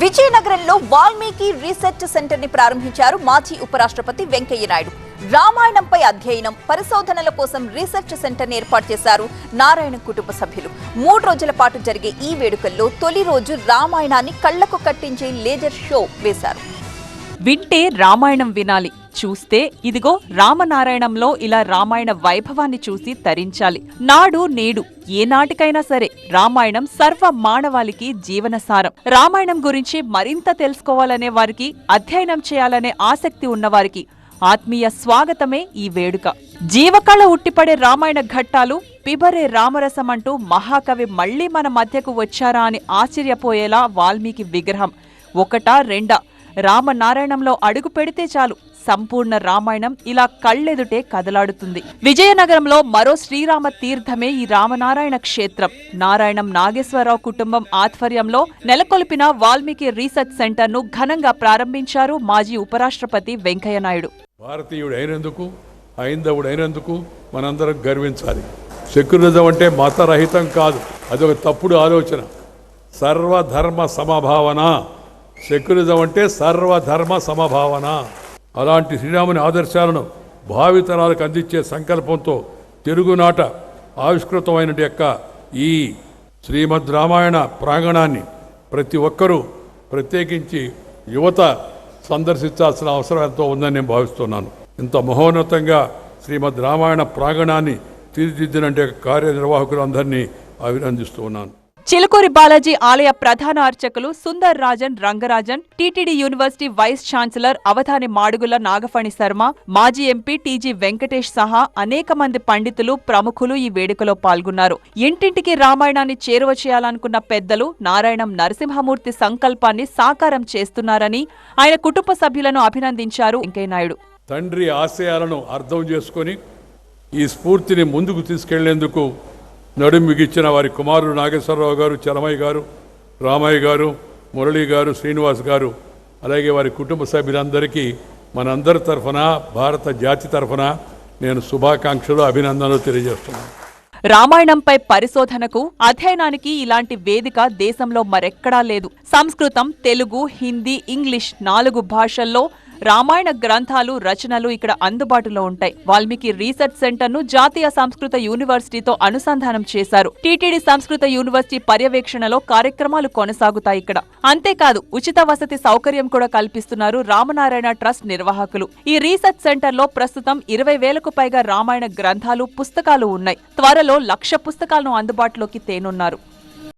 విజయనగరంలో వాల్మీకి రీసెర్చ్ సెంటర్ని ప్రారంభించారు మాజీ ఉపరాష్ట్రపతి వెంకయ్య నాయుడు రామాయణంపై అధ్యయనం పరిశోధనల కోసం రీసెర్చ్ సెంటర్ని ఏర్పాటు చేశారు నారాయణ కుటుంబ సభ్యులు. మూడు రోజుల పాటు జరిగే ఈ వేడుకల్లో తొలి రోజు రామాయణాన్ని కళ్ళకు కట్టించే లేజర్ షో వేశారు. వింటే రామాయణం వినాలి చూస్తే ఇదిగో రామనారాయణంలో ఇలా రామాయణ వైభవాన్ని చూసి తరించాలి. నాడు నేడు ఏ నాటికైనా సరే రామాయణం సర్వ మానవాళికి జీవనసారం. రామాయణం గురించి మరింత తెలుసుకోవాలనే వారికి అధ్యయనం చేయాలనే ఆసక్తి ఉన్నవారికి ఆత్మీయ స్వాగతమే ఈ వేడుక. జీవకళ ఉట్టిపడే రామాయణ ఘట్టాలు పిబరే రామరసం అంటూ మహాకవి మళ్ళీ మన మధ్యకు వచ్చారా అని ఆశ్చర్యపోయేలా వాల్మీకి విగ్రహం. ఒకటా రెండా రామనారాయణంలో అడుగు పెడితే చాలు. సంపూర్ణ రామాయణం ఇలా కళ్ళెదుటే కదలాడుతుంది. విజయనగరంలో మరో శ్రీరామ తీర్థమే ఈ రామనారాయణ క్షేత్రం. నారాయణం నాగేశ్వరరావు కుటుంబం ఆధ్వర్యంలో నెలకొల్పిన వాల్మీకి రీసెర్చ్ సెంటర్ను ఘనంగా ప్రారంభించారు మాజీ ఉపరాష్ట్రపతి వెంకయ్యనాయుడు. భారతీయుడు అయినందుకు హైందవుడు అయినందుకు మనందరం గర్వించాలి. సెక్యులరిజం అంటే మతరహితం కాదు. అదొక తప్పుడు ఆలోచన. సర్వధర్మ సమభావన. సెక్యులరిజం అంటే సర్వధర్మ సమభావన. అలాంటి శ్రీరాముని ఆదర్శాలను భావితరాలకు అందించే సంకల్పంతో తెలుగునాట ఆవిష్కృతమైన యొక్క ఈ శ్రీమద్ రామాయణ ప్రాంగణాన్ని ప్రతి ఒక్కరూ ప్రత్యేకించి యువత సందర్శించాల్సిన అవసరం ఎంతో ఉందని నేను భావిస్తున్నాను. ఇంత మహోన్నతంగా శ్రీమద్ రామాయణ ప్రాంగణాన్ని తీర్చిదిద్దినంటే కార్యనిర్వాహకులందరినీ అభినందిస్తున్నాను చిలుకూరి బాలాజీ ఆలయ ప్రధాన అర్చకులు Sundar Rajan Rangarajan TTD university vice chancellor Avadhani Madugula Nagaphani Sharma మాజీ ఎంపీ టీజీ వెంకటేష్ సహా అనేక మంది పండితులు ప్రముఖులు ఈ వేడుకలో పాల్గొన్నారు. ఇంటింటికి రామాయణాన్ని చేరువ చేయాలనుకున్న పెద్దలు నారాయణం నరసింహమూర్తి సంకల్పాన్ని సాకారం చేస్తున్నారని ఆయన కుటుంబ సభ్యులను అభినందించారు వెంకయ్యనాయుడు. తండ్రి ఆశయాలను అర్థం చేసుకొని ఈ స్ఫూర్తిని ముందుకు తీసుకెళ్ళేందుకు నడుం బిగించిన వారి కుమారుడు నాగేశ్వరరావు గారు చలమయ్య గారు రామయ్య గారు మురళి గారు శ్రీనివాస్ గారు అలాగే వారి కుటుంబ సభ్యులందరికీ మనందరి తరఫున భారత జాతి తరఫున నేను శుభాకాంక్షలు అభినందనలు తెలియజేస్తున్నాను. రామాయణంపై పరిశోధనకు అధ్యయనానికి ఇలాంటి వేదిక దేశంలో మరెక్కడా లేదు. సంస్కృతం తెలుగు హిందీ ఇంగ్లీష్ నాలుగు భాషల్లో రామాయణ గ్రంథాలు రచనలు ఇక్కడ అందుబాటులో ఉంటాయి. వాల్మీకి రీసెర్చ్ సెంటర్ను జాతీయ సంస్కృత యూనివర్సిటీతో అనుసంధానం చేశారు. టీటీడీ సంస్కృత యూనివర్సిటీ పర్యవేక్షణలో కార్యక్రమాలు కొనసాగుతాయి ఇక్కడ. అంతేకాదు ఉచిత వసతి సౌకర్యం కూడా కల్పిస్తున్నారు రామనారాయణ ట్రస్ట్ నిర్వాహకులు. ఈ రీసెర్చ్ సెంటర్లో ప్రస్తుతం ఇరవై వేలకు పైగా రామాయణ గ్రంథాలు పుస్తకాలు ఉన్నాయి. త్వరలో లక్ష పుస్తకాలను అందుబాటులోకి తేనున్నారు.